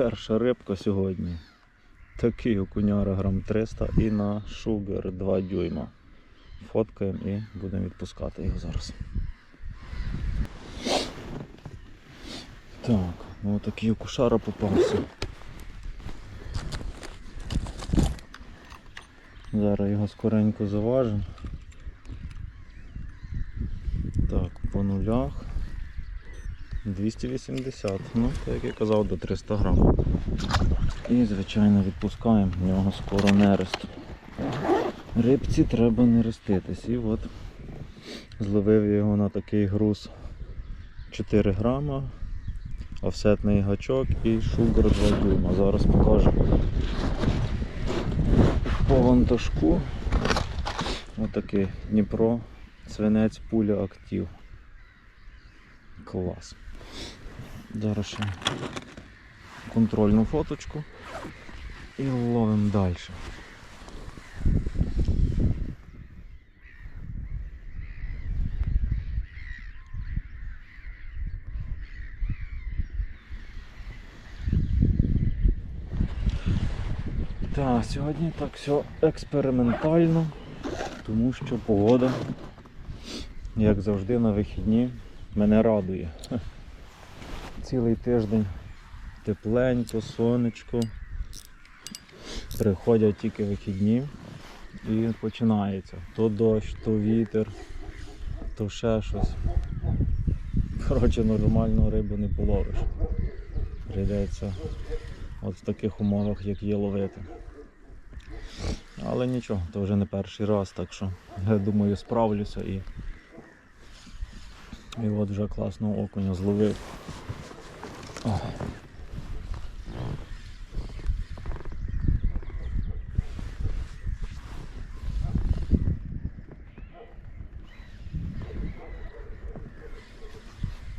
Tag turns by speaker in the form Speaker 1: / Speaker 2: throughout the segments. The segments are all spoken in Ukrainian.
Speaker 1: Перша рибка сьогодні. Такий окуняра грам 300 і на шугар 2 дюйма. Фоткаємо і будемо відпускати його зараз. Так, ну такий окушара попався. Зараз його скоренько заважимо. Так, по нулях. 280, ну, так як я казав, до 300 грам. І, звичайно, відпускаємо, в нього скоро нерест. Рибці треба нереститись. І от зловив його на такий груз 4 грама, офсетний гачок і шугар 2 дюйма. Зараз покажу по вантажку. Отакий Дніпро, свинець, пуля актив. Клас. Зараз ще контрольну фоточку і ловимо далі. Так, сьогодні так все експериментально, тому що погода, як завжди на вихідні, мене радує. Цілий тиждень тепленько, сонечко. Приходять тільки вихідні і починається. То дощ, то вітер, то ще щось. Коротше, нормальну рибу не половиш. Прийдеться от в таких умовах, як є ловити. Але нічого, то вже не перший раз, так що я думаю справлюся і, і от вже класного окуня зловив. Так,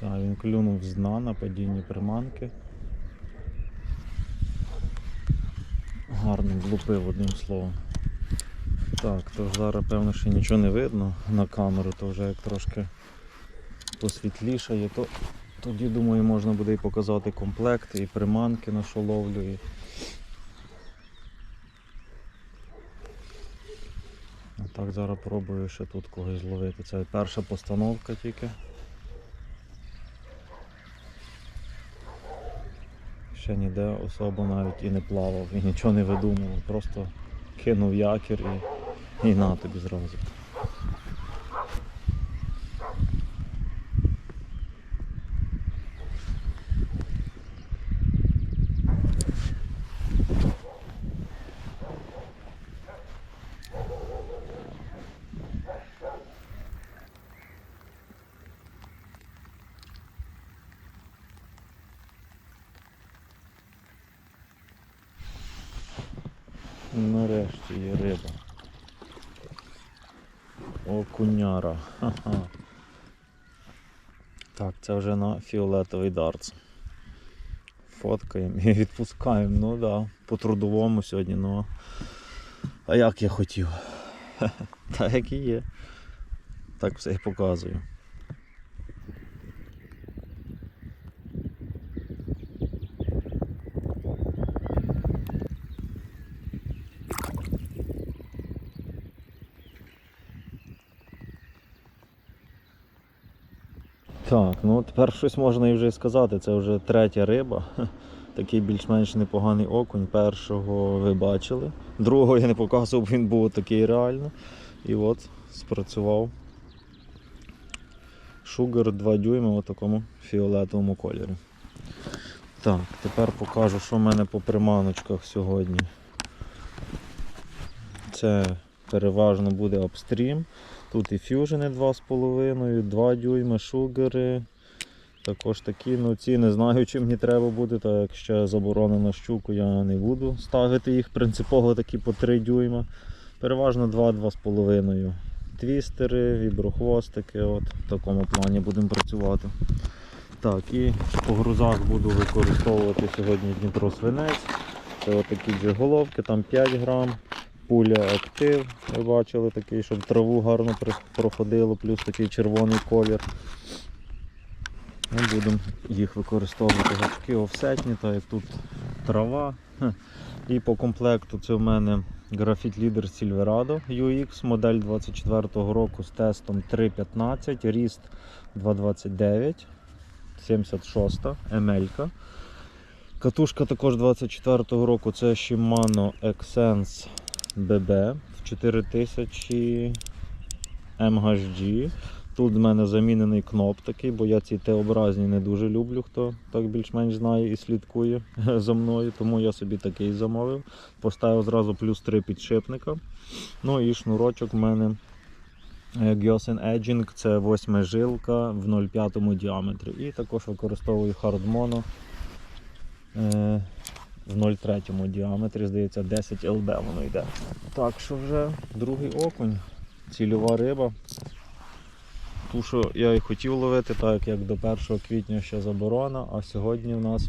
Speaker 1: він клюнув з дна на падінні приманки. Гарно влупив одним словом. Так, то зараз певно ще нічого не видно на камеру, то вже як трошки посвітлішає, то тоді думаю можна буде і показати комплект, і приманки на що ловлю. І... Так зараз пробую ще тут когось зловити. Це перша постановка тільки. Ще ніде особо навіть і не плавав, і нічого не видумував, просто кинув якір і, і на тобі зразу. Нарешті є риба. Окуняра. Ха-ха. Так, це вже на фіолетовий дартс. Фоткаємо і відпускаємо. Ну да, по трудовому сьогодні, ну. А як я хотів? Так як і є. Так все і показую. Так, ну тепер щось можна і вже сказати. Це вже третя риба. Такий більш-менш непоганий окунь. Першого ви бачили. Другого я не показував, він був такий реально. І от спрацював шугар 2 дюйма у такому фіолетовому кольорі. Так, тепер покажу, що в мене по приманочках сьогодні. Це переважно буде апстрім. Тут і фюжени 2,5, 2 дюйма, шугари. Також такі, ну ці не знаю, чи мені треба буде, так як ще заборонено щуку, я не буду ставити їх принципово такі по 3 дюйма. Переважно 2-2,5. Твістери, віброхвостики, от в такому плані будемо працювати. Так, і по грузах буду використовувати сьогодні Дніпро свинець. Це от такі джиголовки, там 5 грам. Пуля актив, ви бачили такий, щоб траву гарно проходило, плюс такий червоний колір. Ми будемо їх використовувати гачки офсетні, так як тут трава. І по комплекту це в мене Graphite Leader Silverado UX, модель 24-го року з тестом 3.15, ріст 2.29, 76 ML. Катушка також 24-го року це Shimano Xsense BB в 4000 MHG. Тут в мене замінений кноп такий, бо я ці Т-образні не дуже люблю, хто так більш-менш знає і слідкує за мною, тому я собі такий замовив. Поставив зразу плюс 3 підшипника. Ну і шнурочок в мене е, Gyosen Edging, це 8 жилка в 0,5 діаметрі. І також використовую Mono е, в 0,3 діаметрі, здається, 10 ЛБ воно йде. Так що вже другий окунь, цільова риба. Ту, що я і хотів ловити, так як до 1 квітня ще заборона, а сьогодні у нас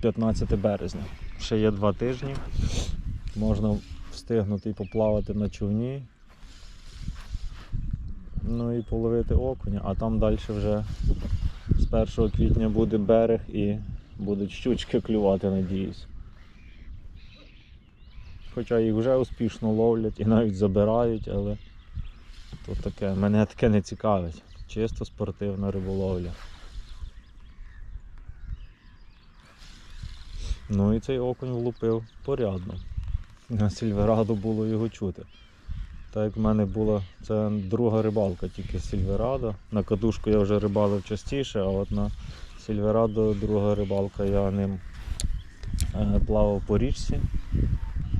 Speaker 1: 15 березня. Ще є два тижні. Можна встигнути і поплавати на човні. Ну і половити окуня, а там далі вже з 1 квітня буде берег і будуть щучки клювати, надіюсь. Хоча їх вже успішно ловлять і навіть забирають, але то таке, мене таке не цікавить. Чисто спортивна риболовля. Ну і цей окунь влупив порядно. На Сільвераду було його чути. Так як в мене була це друга рибалка, тільки з Сільверадо. На кадушку я вже рибалив частіше, а от на Сільверадо друга рибалка я ним е, плавав по річці.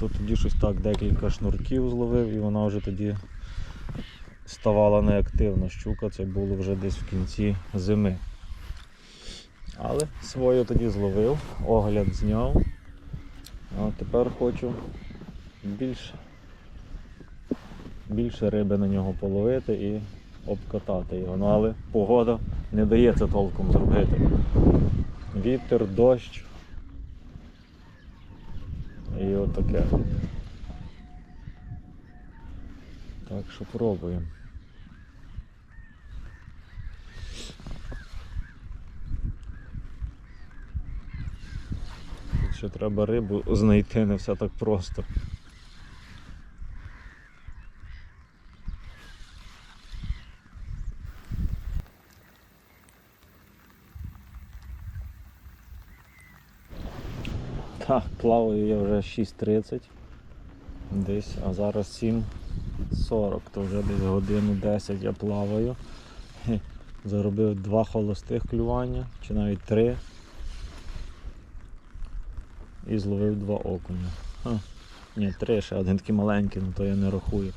Speaker 1: Тут тоді щось так декілька шнурків зловив і вона вже тоді ставала неактивна щука, це було вже десь в кінці зими. Але свою тоді зловив, огляд зняв. А тепер хочу більш, більше риби на нього половити і обкатати його. Ну, але погода не дає це толком зробити. Вітер, дощ. І отаке. Так що пробуємо. Ще треба рибу знайти, не все так просто. Так, плаваю я вже 6.30 десь, а зараз 7.40, то вже десь годину 10 я плаваю. Заробив два холостих клювання, чи навіть три. І зловив два окуня. Ха. Ні, три, ще один такий маленький, ну то я не рахую.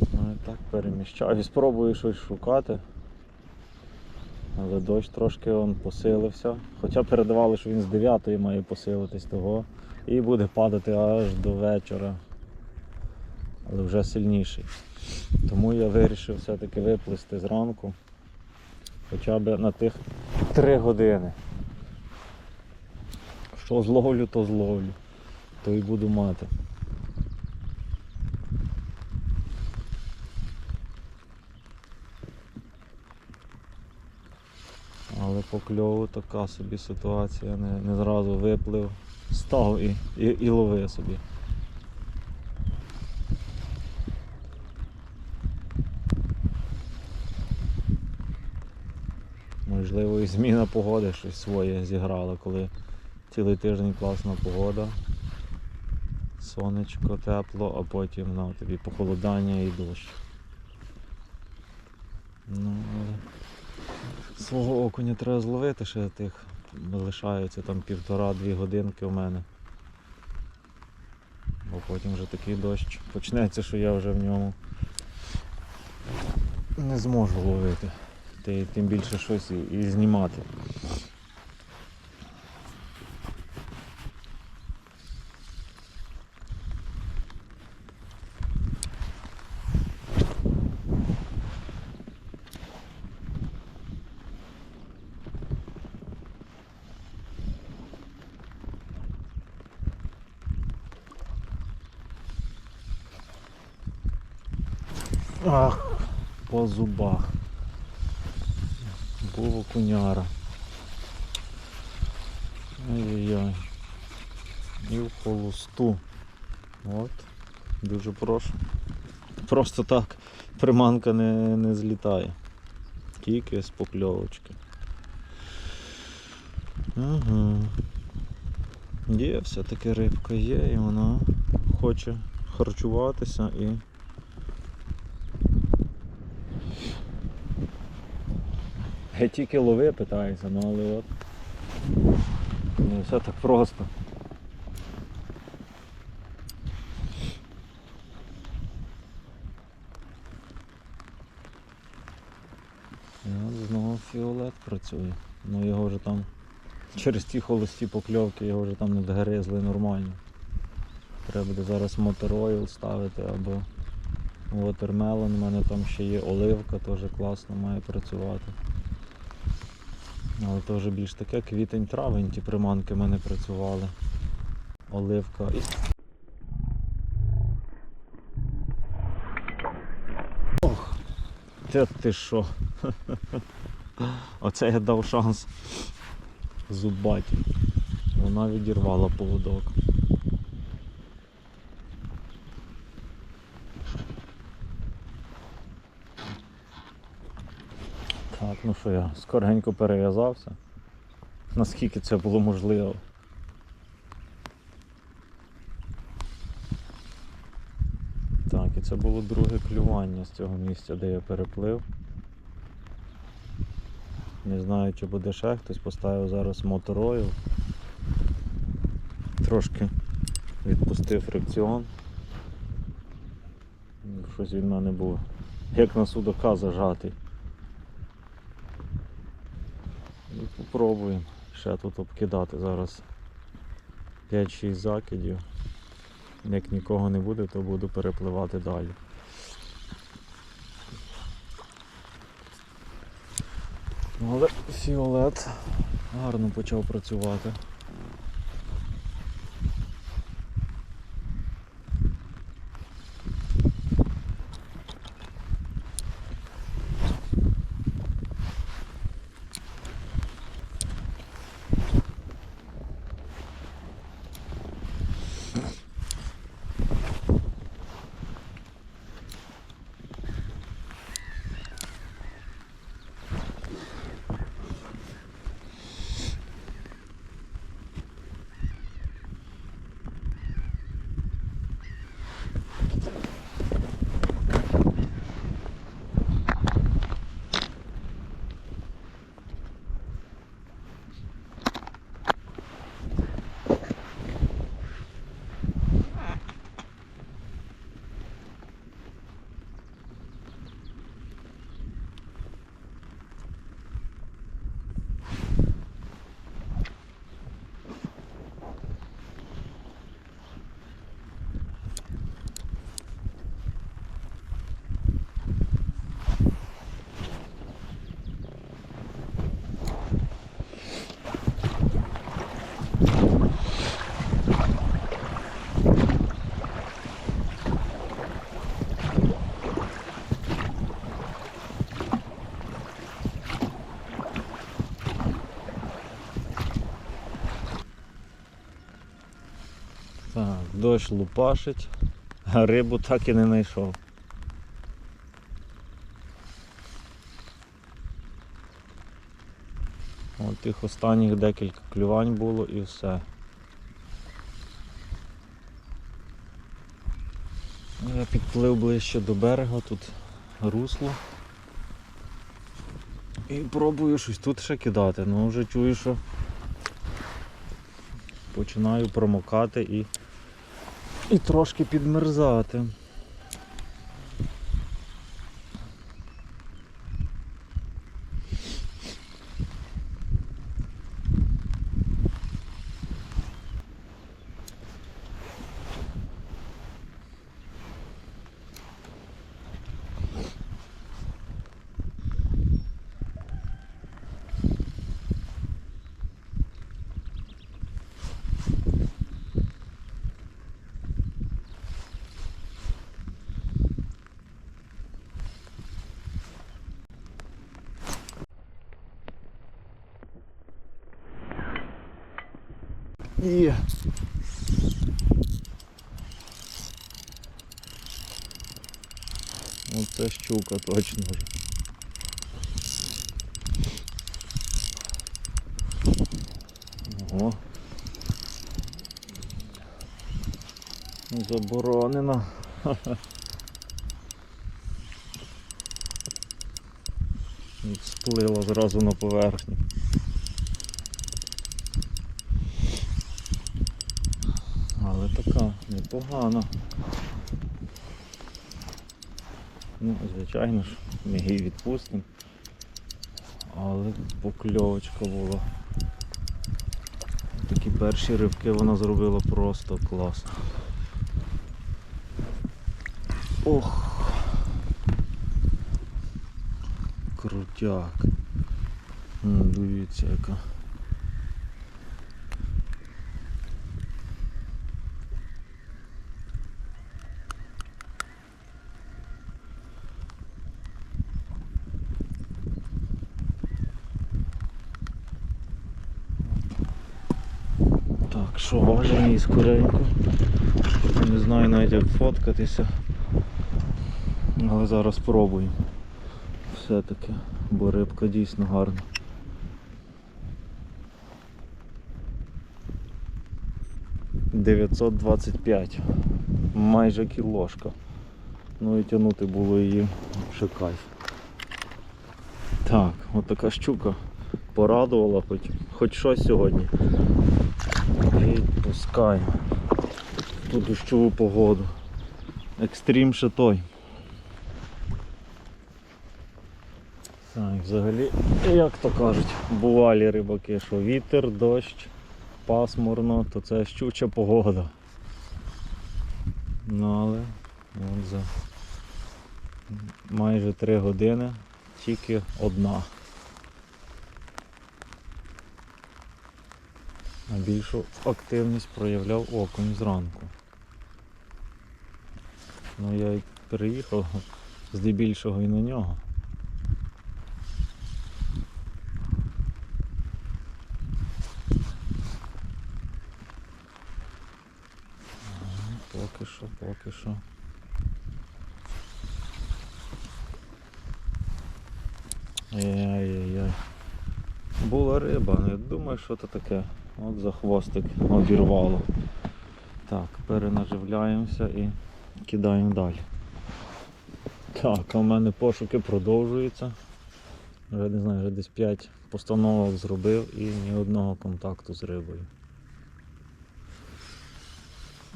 Speaker 1: Ну, і так переміщаю. Спробую щось шукати. Але дощ трошки он посилився. Хоча передавали, що він з 9 має посилитись того. І буде падати аж до вечора. Але вже сильніший. Тому я вирішив все-таки виплисти зранку. Хоча б на тих 3 години. Що зловлю, то зловлю. То і буду мати. Але по кльову така собі ситуація, не, не зразу виплив, став і, і, і лови собі. Можливо, і зміна погоди щось своє зіграла, коли цілий тиждень класна погода. Сонечко тепло, а потім на тобі похолодання і дощ. Ну, свого окуня треба зловити ще тих. Лишається там півтора-дві годинки у мене. Бо потім вже такий дощ почнеться, що я вже в ньому не зможу ловити. Тим більше щось і знімати. Ах, по зубах. Був окуняра. Ай-яй-яй. І в холосту. От. Дуже прошу. Просто так приманка не, не злітає. Тільки з покльовочки. Ага. Є, все-таки рибка є і вона хоче харчуватися і. Я тільки лови питаюся, ну але от. Не все так просто. І от знову фіолет працює. Ну його вже там через ті холості покльовки його вже там не догризли нормально. Треба буде зараз моторойл ставити або watermelon. У мене там ще є оливка, теж класно має працювати. Але то вже більш таке квітень-травень, ті приманки в мене працювали. Оливка. Ох! Те ти що? Оце я дав шанс зубаті. Вона відірвала поводок. Так, ну що я скоренько перев'язався. Наскільки це було можливо. Так, і це було друге клювання з цього місця, де я переплив. Не знаю, чи буде ще хтось поставив зараз моторою. Трошки відпустив фрикціон. Щось він в мене був. Як на судака зажатий. І попробуємо ще тут обкидати зараз 5-6 закидів. Як нікого не буде, то буду перепливати далі. Ну, Але фіолет гарно почав працювати. Так, дощ лупашить, а рибу так і не знайшов. От тих останніх декілька клювань було і все. Я підплив ближче до берега, тут русло. І пробую щось тут ще кидати, ну вже чую, що починаю промокати і, і трошки підмерзати. Є. Оце щука точно вже. Ого. Заборонено. І Сплила зразу на поверхню. Але така непогана. Ну, звичайно ж, ми її відпустимо. Але покльовочка була. Такі перші рибки вона зробила просто класно. Ох. Крутяк. Дивіться яка. Так, що важимо її скоренько. Не знаю навіть як фоткатися. Але зараз спробую. Все-таки, бо рибка дійсно гарна. Дев'ятсот двадцять п'ять. Майже кілошка. Ну і тягнути було її ще кайф. Так, от така щука порадувала хоч, хоч щось сьогодні. Відпускаємо. Ту дощову погоду. Екстрім ще той. Так, взагалі, як то кажуть, бувалі рибаки, що вітер, дощ, пасмурно, то це щуча погода. Ну але от за майже 3 години тільки одна. А активність проявляв окунь зранку. Ну я й переїхав здебільшого і на нього. Поки що, поки що. Ай-яй-яй. Була риба, не думаю, що це таке. От за хвостик обірвало. Так, перенаживляємося і кидаємо далі. Так, в мене пошуки продовжуються. Вже не знаю, вже десь 5 постановок зробив і ні одного контакту з рибою.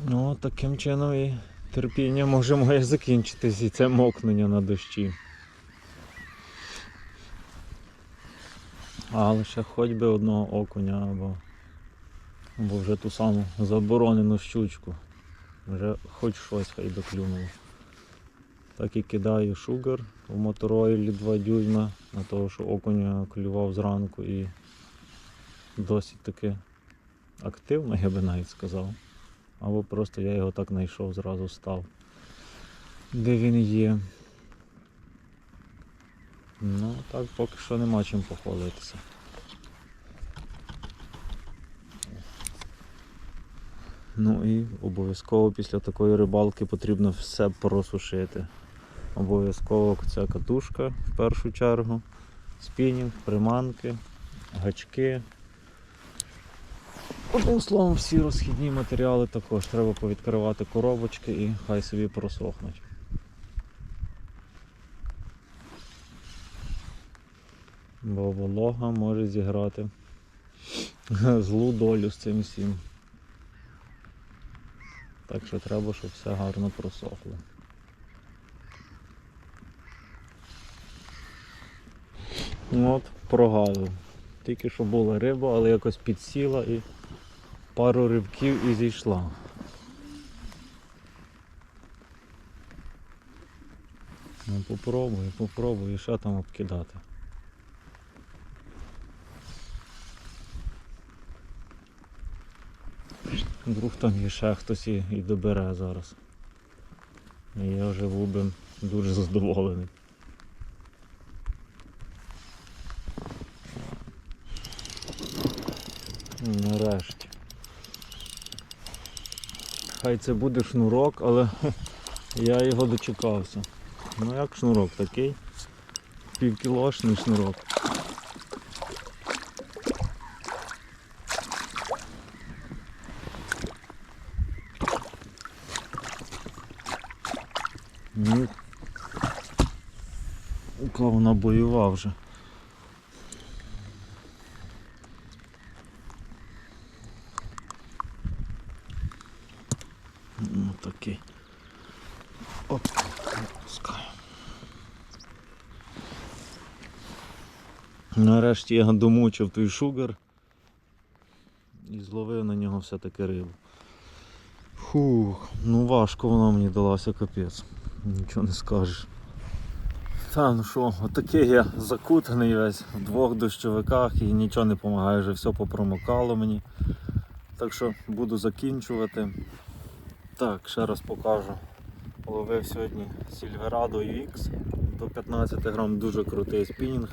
Speaker 1: Ну, таким чином і терпіння може моє закінчитись і це мокнення на дощі. Але ще хоч би одного окуня або, або вже ту саму заборонену щучку. Вже хоч щось хай доклюнуло. Так і кидаю шугар в моторойлі 2 дюйма, на того, що окунь клював зранку і досить таки активно, я би навіть сказав. Або просто я його так знайшов, зразу став. Де він є. Ну так поки що нема чим похвалитися. Ну і обов'язково після такої рибалки потрібно все просушити. Обов'язково ця катушка в першу чергу, спінінг, приманки, гачки. Одним словом, всі розхідні матеріали також треба повідкривати коробочки і хай собі просохнуть. Бо волога може зіграти злу долю з цим всім. Так що треба, щоб все гарно просохло. Ну От, прогавив. Тільки що була риба, але якось підсіла і пару рибків і зійшла. Ну попробую, попробую, що там обкидати. Вдруг там є ще хтось і, добере зараз. І я вже був дуже задоволений. Нарешті. хай це буде шнурок, але я його дочекався. Ну як шнурок такий? Півкілошний шнурок. Ну, бойова вже. Ну такий. Оп, пускаю. Нарешті я домучив той шугар і зловив на нього все-таки рибу. Фух, ну важко вона мені далася капець. Нічого не скажеш. Та ну що, отакий я закутаний весь в двох дощовиках і нічого не допомагає, вже все попромокало мені. Так що буду закінчувати. Так, ще раз покажу. Ловив сьогодні Silverado UX до 15 грам, дуже крутий спінінг.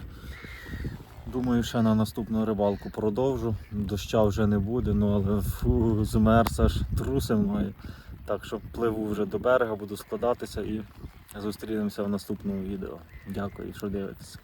Speaker 1: Думаю, ще на наступну рибалку продовжу. Доща вже не буде, ну але фу, змерз аж труси має. Так що пливу вже до берега, буду складатися і зустрінемося в наступному відео. Дякую, що дивитеся.